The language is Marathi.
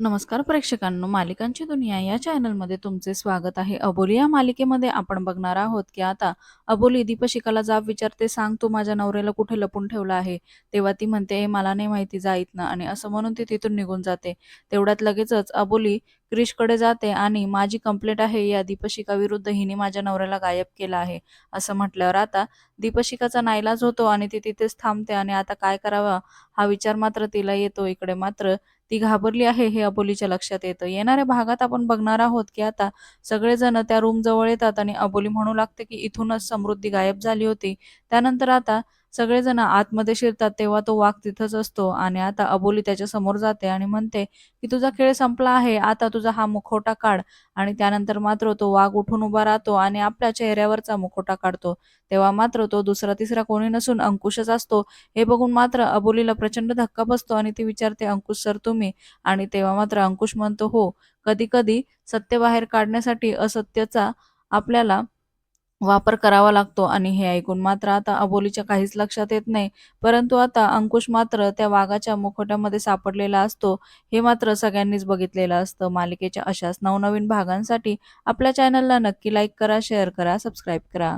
नमस्कार प्रेक्षकांनो मालिकांची दुनिया या चॅनलमध्ये तुमचे स्वागत आहे. अबोली या मालिकेमध्ये आपण बघणार आहोत की आता अबोली दीपशिकाला जाब विचारते सांग तू माझ्या नवऱ्याला कुठे लपून ठेवला आहे? तेव्हा ती म्हणते मला नाही माहिती जाईत ना आणि असं म्हणून ती तिथून निघून जाते. तेवढ्यात लगेचच अबोली क्रिशकडे जाते आणि माझी कंप्लेंट आहे या दीपशिका विरुद्ध हिने माझ्या नवऱ्याला गायब केला आहे असं म्हटल्यावर आता दीपशिकाचा नाईलाज होतो आणि ती तिथेच थांबते आणि आता काय करावा? हा विचार मात्र तिला येतो इकडे मात्र. ती घाबरली आहे हे अबोलीच्या लक्षात येतं. येणाऱ्या भागात आपण बघणार आहोत की आता सगळेजण त्या रूम जवळ येतात आणि अबोली म्हणू लागते की इथूनच समृद्धी गायब झाली होती. त्यानंतर आता सगळेजण आतमध्ये शिरतात तेव्हा तो वाघ तिथंच असतो आणि आता अबोली त्याच्यासमोर जाते आणि म्हणते की तुझा खेळ संपला आहे आता तुझा हा मुखवटा काढ. आणि त्यानंतर मात्र तो वाघ उठून उभा राहतो आणि आपल्या चेहऱ्यावरचा मुखवटा काढतो. तेव्हा मात्र तो दुसरा तिसरा कोणी नसून अंकुशच असतो. हे बघून मात्र अबोलीला प्रचंड धक्का बसतो आणि ती विचारते अंकुश सर तुम्ही? आणि तेव्हा मात्र अंकुश म्हणतो हो. कधी कधी सत्य बाहेर काढण्यासाठी असत्यचा आपल्याला वापर करावा लागतो. आणि हे ऐकून मात्र आता अबोलीच्या काहीच लक्षात येत नाही. परंतु आता अंकुश मात्र त्या वाघाच्या मुखोट्यामध्ये सापडलेला असतो. हे मात्र सगळ्यांनीच बघितलेलं असतं. मालिकेच्या अशाच नवनवीन भागांसाठी आपल्या चॅनलला नक्की लाईक करा शेअर करा सबस्क्राईब करा.